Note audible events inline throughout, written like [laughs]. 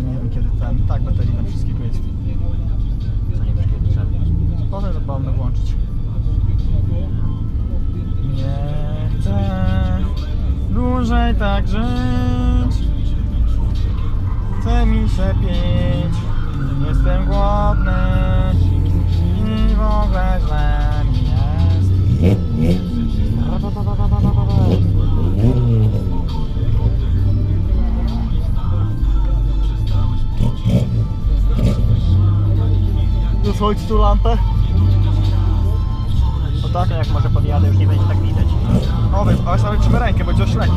nie wiem kiedy ten. Tak, baterii tam wszystkiego jest. Co nie wiesz kiedy trzeba. Potem zapomnę włączyć. Nie chcę dłużej tak żyć. Chce mi się pić. Jestem głodny. I w ogóle źle mi jest. Zasłońcie tu lampę. No tak, jak może podjadę, już nie będzie tak widać. O, wiem, ale sobie trzymaj rękę, będzie oślepi. [laughs]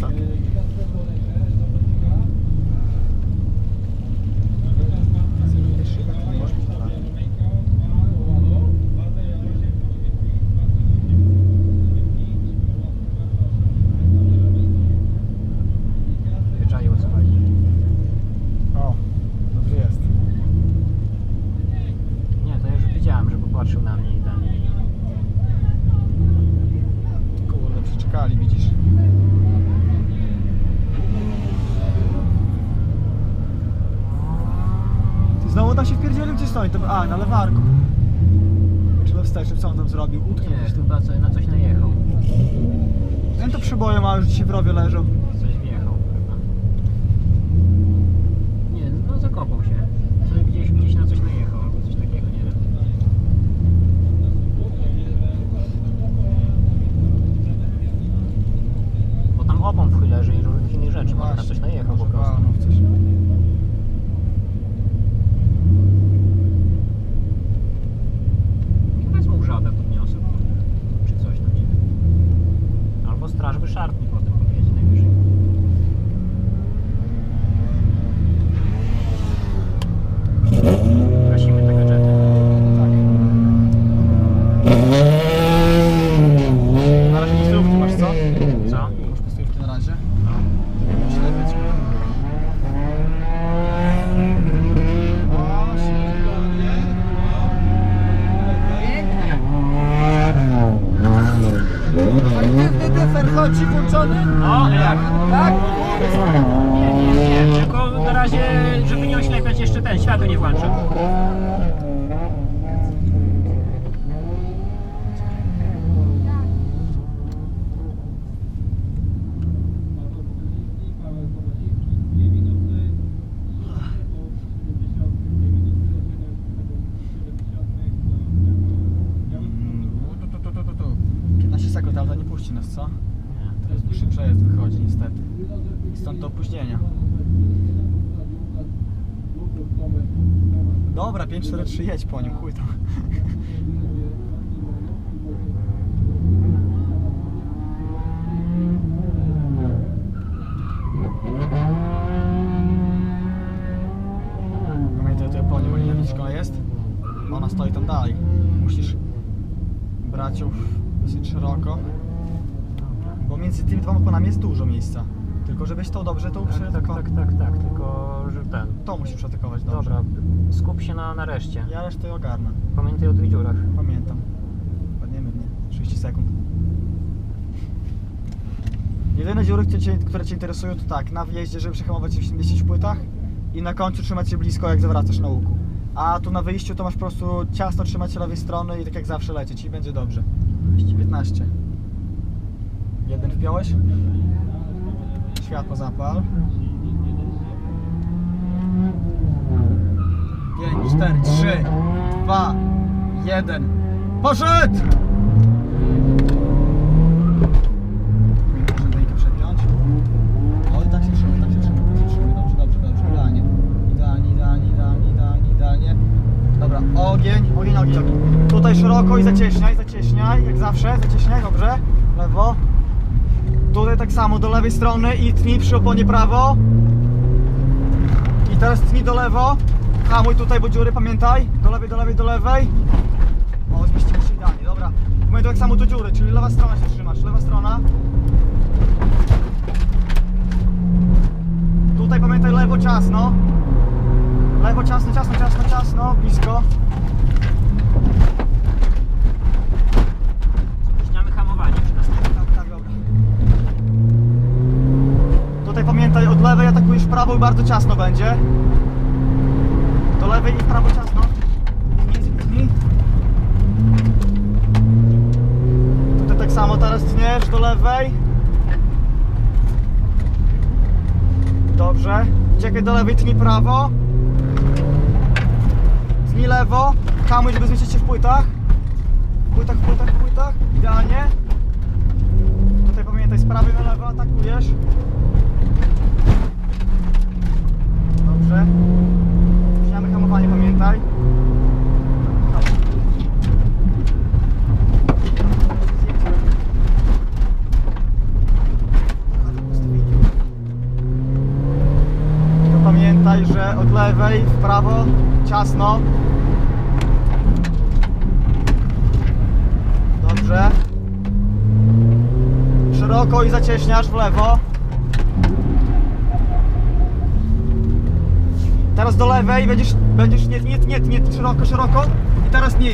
Tak. Wyczaiło co chodzi. O, dobrze jest. Nie, to ja już widziałem, że popatrzył na mnie i ten. Kurde, przeczekali, widzisz. Ty znowu tam się wpierdzielił, gdzie stoi? To, a, na lewarku. Czy we wstecz, co on tam zrobił? Utknął Nie, gdzieś tu. chyba co, na coś najechał. Ten to przyboje ma, już dzisiaj w rowie leżał. Coś wjechał chyba. Nie, no zakopał się. Coś gdzieś, gdzieś na coś najechał albo coś takiego, nie wiem. Bo tam opon w chuj leży i różnych innych rzeczy. Może na coś najechał po prostu. A, no, w coś. Chyba jest mu grzabę podniosę, kurde. Czy coś, no nie wiem. Albo straż wyszarpnie potem podjedzie najwyżej. Gasimy te gadżety. Tak. Na razie pustówki masz, co? Co? Masz pustówki na razie? No. Ślepić. O, ślepienie. Aktywny chodzi włączony? No, jak? Tak? Nie, nie, nie. Tylko na razie, żeby nie oślepiać jeszcze ten, światło nie włączę. Tu, tu, tu, tu, tu, tu. 15 sekund, ale to nie puści nas, co? Nie. To jest dłuższy przejazd wychodzi niestety. Stąd to opóźnienia. Dobra, 543 jedź po nim, chuj tam. Pamiętaj o tej oponie, bo nie wiem, skąd jest. Ona stoi tam dalej. Musisz brać ją dosyć szeroko. Bo między tymi dwoma oponami jest dużo miejsca. Tylko żebyś to dobrze to Tak, tak, tak, tak, tak, tylko że ten. To musisz przeatakować dobrze. Dobra, skup się na, na reszcie. Ja resztę ogarnę. Pamiętaj o tych dziurach. Pamiętam. Padniemy w nie. 30 sekund. Jedyne dziury, które cię, które cię interesują, to tak, na wjeździe, żeby przehamować się w 70 płytach i na końcu trzymać się blisko, jak zawracasz na łuku. A tu na wyjściu to masz po prostu ciasno trzymać się lewej strony i tak jak zawsze lecieć i będzie dobrze. 15. Jeden wpiąłeś? Światło zapal. 5, 4, 3, 2, 1. Poszedł! Muszę dajkę przepiąć. Oj, tak się trzyma, tak się trzyma, tak. Dobrze, dobrze, dobrze. Idealnie. Idealnie, idealnie, idealnie. Dobra, ogień, ogień, ogień. Tutaj szeroko i zacieśniaj, zacieśniaj, jak zawsze, zacieśniaj, dobrze. Lewo. Tutaj tak samo, do lewej strony i tnij przy oponie prawo. I teraz tnij do lewo. Hamuj tutaj, bo dziury, pamiętaj. Do lewej, do lewej, do lewej. O, zmieścimy się idealnie, dobra. Pamiętaj tak samo do dziury, czyli lewa strona się trzymasz, lewa strona. Tutaj pamiętaj lewo ciasno. Lewo ciasno, ciasno, ciasno, ciasno, blisko. Spóźniamy hamowanie przy następnym. Tak, tak, dobra. Tutaj pamiętaj, od lewej atakujesz w prawo i bardzo ciasno będzie. Do lewej i prawo ciasno. Tnij, tnij. Tutaj tak samo, teraz tniesz do lewej. Dobrze. Uciekaj do lewej, tnij prawo. Tnij lewo. Hamuj, żeby zmieścić się w płytach. W płytach, w płytach, w płytach. Idealnie. Tutaj pamiętaj, z prawej na lewo atakujesz. Dobrze. Zmieniamy hamowanie, pamiętaj. To pamiętaj, że od lewej w prawo ciasno. Dobrze. Szeroko i zacieśniasz w lewo. Teraz do lewej będziesz, będziesz nie, nie, nie, nie, szeroko, szeroko i teraz nie.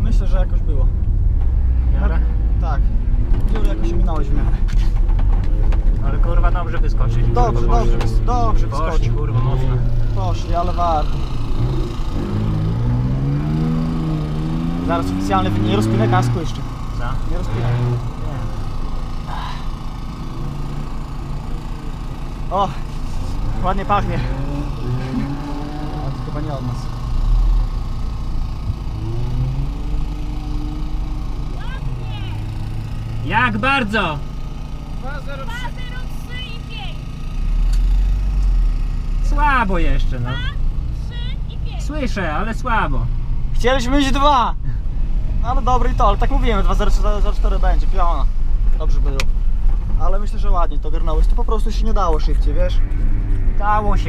Myślę, że jakoś było. W miarę? Tak. Dziury jakoś ominąłeś w miarę. Ale kurwa dobrze wyskoczyć. Dobrze, dobrze, dobrze Poszli, wyskoczył. kurwa mocno. Poszli, ale warto. Zaraz oficjalny wynik. Nie rozpinę kasku jeszcze. Co? Nie rozpinę. O! Ładnie pachnie. A to chyba nie od nas. Jak bardzo? 203 i 5. Słabo jeszcze, no. 3 i 5. Słyszę, ale słabo. Chcieliśmy mieć dwa! No ale dobry i to, ale tak mówimy, 2.04 będzie, piona. Dobrze było. Ale myślę, że ładnie to garnąłeś. To po prostu się nie dało szybciej, wiesz? Dało się